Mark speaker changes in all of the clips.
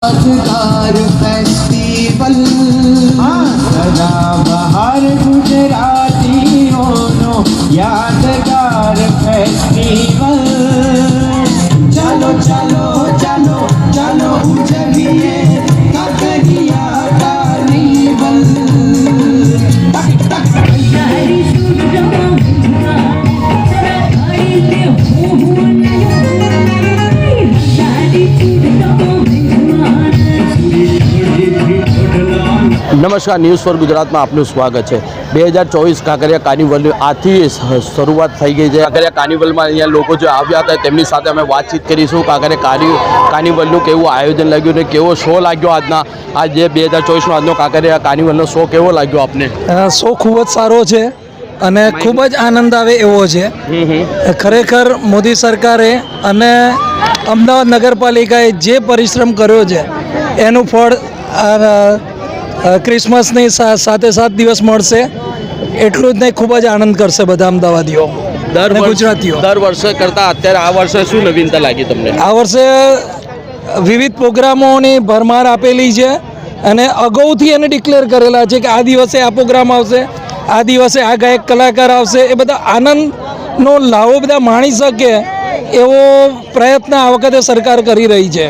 Speaker 1: Yadagar Festival Yadagar Festival
Speaker 2: નમસ્કાર news for ગુજરાતમાં આપનું સ્વાગત છે. બે હજાર ચોવીસ કાંકરિયા કાર્નિવલની આથી શરૂઆત થઈ ગઈ છે. કાંકરિયા કાર્નિવલમાં અહીંયા લોકો જે આવ્યા હતા તેમની સાથે અમે વાતચીત કરીશું. કાંકરિયા કાર્નિ કાર્નિવલનું કેવું આયોજન લાગ્યું ને કેવો શો લાગ્યો આજના? આ જે બે હજાર ચોવીસનો આજનો કાંકરિયા કાર્નિવલનો શો કેવો લાગ્યો આપને?
Speaker 3: શો ખૂબ જ સારો છે અને ખૂબ જ આનંદ આવે એવો છે. ખરેખર મોદી સરકારે અને અમદાવાદ નગરપાલિકાએ જે પરિશ્રમ કર્યો છે એનું ફળ ક્રિસમસની સાથે સાત દિવસ મળશે. એટલું જ નહીં ખૂબ જ આનંદ કરશે બધા અમદાવાદીઓ
Speaker 2: દર
Speaker 3: ગુજરાતીઓ.
Speaker 2: દર વર્ષે કરતાં અત્યારે આ વર્ષે શું નવીનતા લાગી તમને?
Speaker 3: આ વર્ષે વિવિધ પ્રોગ્રામોની ભરમાર આપેલી છે અને અગાઉથી એને ડિક્લેર કરેલા છે કે આ દિવસે આ પ્રોગ્રામ આવશે આ દિવસે આ ગાયક કલાકાર આવશે. એ બધા આનંદનો લાવો બધા માણી શકે એવો પ્રયત્ન આ વખતે સરકાર કરી રહી છે.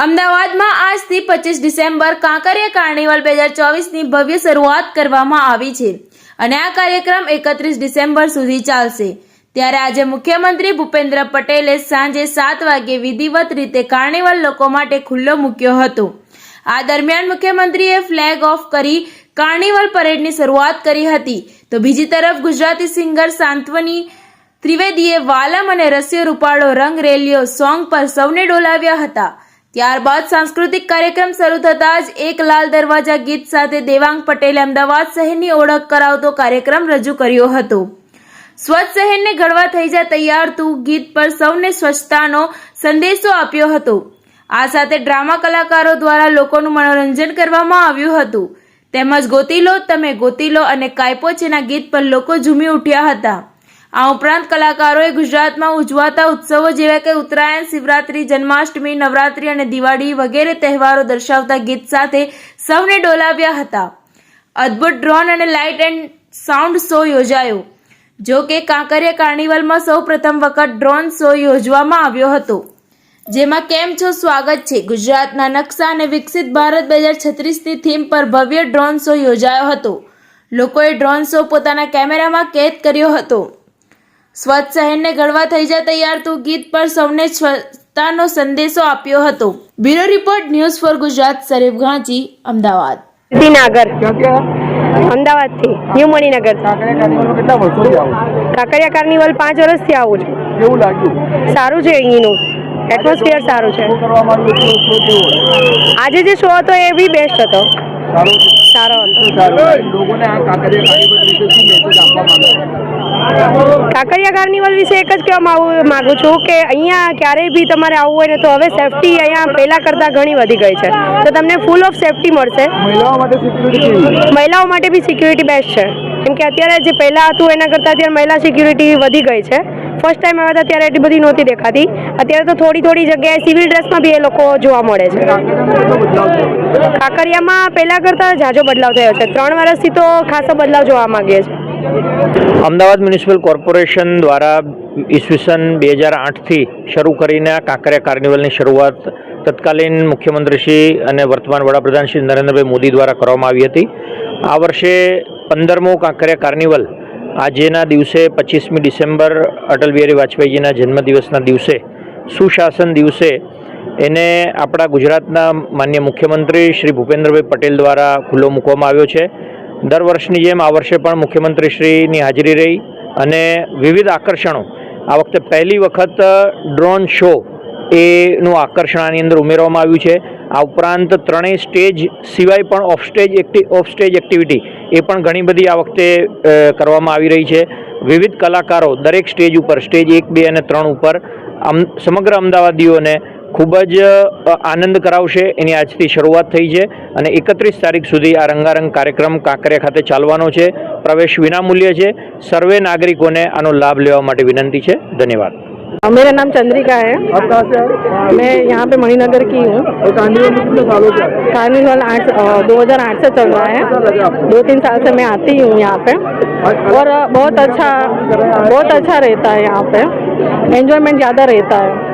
Speaker 4: અમદાવાદમાં આજથી પચીસ ડિસેમ્બર કાંકરિયા કાર્નિવલ બે હજાર ચોવીસની ભવ્ય શરૂઆત કરવામાં આવી છે અને આ કાર્યક્રમ એકત્રીસ ડિસેમ્બર સુધી ચાલશે. ત્યારે આજે મુખ્યમંત્રી ભૂપેન્દ્ર પટેલે સાંજે સાત વાગે વિધિવત રીતે કાર્નિવલ લોકો માટે ખુલ્લો મૂક્યો હતો. આ દરમિયાન મુખ્યમંત્રીએ ફ્લેગ ઓફ કરી કાર્નિવલ પરેડની શરૂઆત કરી હતી. તો બીજી તરફ ગુજરાતી સિંગર સાંત્વની ત્રિવેદીએ વાલમ અને રસ્ય રૂપાળો રંગ રેલીઓ સોંગ પર સૌને ડોલાવ્યા હતા. ત્યારબાદ સાંસ્કૃતિક કાર્યક્રમ શરૂ થતાં જ એક લાલ દરવાજા ગીત સાથે દેવાંગ પટેલે અમદાવાદ શહેરની ઓળખ કરાવતો કાર્યક્રમ રજૂ કર્યો હતો. સ્વચ્છ શહેરને ઘડવા થઈ જા તૈયાર તું ગીત પર સૌને સ્વચ્છતાનો સંદેશો આપ્યો હતો. આ સાથે ડ્રામા કલાકારો દ્વારા લોકોનું મનોરંજન કરવામાં આવ્યું હતું. તેમજ ગોતીલો તમે ગોતીલો અને કાયપોચેના ગીત પર લોકો ઝૂમી ઉઠ્યા હતા. આ ઉપરાંત કલાકારોએ ગુજરાતમાં ઉજવાતા ઉત્સવો જેવા કે ઉત્તરાયણ, શિવરાત્રી, જન્માષ્ટમી, નવરાત્રી અને દિવાળી વગેરે તહેવારો દર્શાવતા ગીત સાથે સૌને ડોલાવ્યા હતા. અદ્ભુત ડ્રોન અને લાઇટ એન્ડ સાઉન્ડ શો યોજાયો, જો કે કાંકરિયા કાર્નિવલમાં સૌ પ્રથમ વખત ડ્રોન શો યોજવામાં આવ્યો હતો. જેમાં કેમ છો? સ્વાગત છે. ગુજરાતના નકશા અને વિકસિત ભારત બે હજાર છત્રીસની થીમ પર ભવ્ય ડ્રોન શો યોજાયો હતો. લોકોએ ડ્રોન શો પોતાના કેમેરામાં કેદ કર્યો હતો. સ્વચ્છ શહેરને ઘડવા થઈ જા તૈયાર તું ગીત પર સૌને સ્વચ્છતાનો સંદેશો આપ્યો હતો. Bureau report news for Gujarat Sharif Ganchi Ahmedabad.
Speaker 5: Siddhinagar અમદાવાદથી ન્યુ મણિનગર
Speaker 6: કેટલા
Speaker 5: કાંકરિયા કાર્નિવલ પાંચ વર્ષથી આવું છું.
Speaker 6: કેવું લાગ્યું?
Speaker 5: સારું છે અહીંનું. એટમોસ્ફિયર સારું છે? આજે જે શો હતો એ બી બેસ્ટ હતો.
Speaker 6: સારું છે.
Speaker 5: સારો.
Speaker 6: કાર્નિવલ વિશે
Speaker 5: એક જ કહેવા માંગુ છું કે અહીંયા ક્યારેય બી તમારે આવવું હોય ને તો હવે સેફટી અહીંયા પહેલાં કરતાં ઘણી વધી ગઈ છે. તો તમને ફૂલ ઓફ સેફટી મળશે.
Speaker 6: મહિલાઓ માટે
Speaker 5: બી સિક્યુરિટી બેસ્ટ છે. કેમ કે અત્યારે જે પહેલાં હતું એના કરતાં અત્યારે મહિલા સિક્યુરિટી વધી ગઈ છે. ફર્સ્ટ ટાઈમ આવ્યા હતા ત્યારે એટલી બધી નહોતી દેખાતી. અત્યારે તો થોડી થોડી જગ્યાએ સિવિલ ડ્રેસમાં બી એ લોકો જોવા મળે છે.
Speaker 6: કાંકરિયામાં
Speaker 5: પહેલાં કરતાં ઝાઝો બદલાવ થયો છે. ત્રણ વર્ષથી તો ખાસો બદલાવ જોવા માંગીએ છીએ.
Speaker 7: અમદાવાદ મ્યુનિસિપલ કોર્પોરેશન દ્વારા ઈસવીસન બે હજાર આઠથી શરૂ કરીને આ કાંકરિયા કાર્નિવલની શરૂઆત તત્કાલીન મુખ્યમંત્રી શ્રી અને વર્તમાન વડાપ્રધાન શ્રી નરેન્દ્રભાઈ મોદી દ્વારા કરવામાં આવી હતી. આ વર્ષે પંદરમો કાંકરિયા કાર્નિવલ આજેના દિવસે પચીસમી ડિસેમ્બર અટલ બિહારી વાજપેયીજીના જન્મદિવસના દિવસે સુશાસન દિવસે એને આપણા ગુજરાતના માન્ય મુખ્યમંત્રી શ્રી ભૂપેન્દ્રભાઈ પટેલ દ્વારા ખુલ્લો મૂકવામાં આવ્યો છે. દર વર્ષની જેમ આ વર્ષે પણ મુખ્યમંત્રીશ્રીની હાજરી રહી અને વિવિધ આકર્ષણો. આ વખતે પહેલી વખત ડ્રોન શો એનું આકર્ષણ આની અંદર ઉમેરવામાં આવ્યું છે. આ ઉપરાંત ત્રણેય સ્ટેજ સિવાય પણ ઓફ સ્ટેજ એક્ટિ ઓફ સ્ટેજ એક્ટિવિટી એ પણ ઘણી બધી આ વખતે કરવામાં આવી રહી છે. વિવિધ કલાકારો દરેક સ્ટેજ ઉપર, સ્ટેજ એક, બે અને ત્રણ ઉપર આમ, સમગ્ર અમદાવાદીઓને ખૂબ જ આનંદ કરાવશે. એની આજથી શરૂઆત થઈ છે અને એકત્રીસ તારીખ સુધી આ રંગારંગ કાર્યક્રમ કાંકરિયા ખાતે ચાલવાનો છે. પ્રવેશ વિનામૂલ્ય છે. સર્વે નાગરિકોને આનો લાભ લેવા માટે વિનંતી છે. ધન્યવાદ.
Speaker 8: मेरा नाम चंद्रिका है।
Speaker 6: आप कहाँ से
Speaker 8: मैं यहाँ पे मणिनगर की हूँ।
Speaker 6: कार्निवल आए
Speaker 8: कार्निवल आठ दो हज़ार आठ से चल रहा है। दो तीन साल से मैं आती हूँ यहाँ पे। और बहुत अच्छा बहुत अच्छा रहता है यहाँ पे। एंजॉयमेंट ज़्यादा रहता है।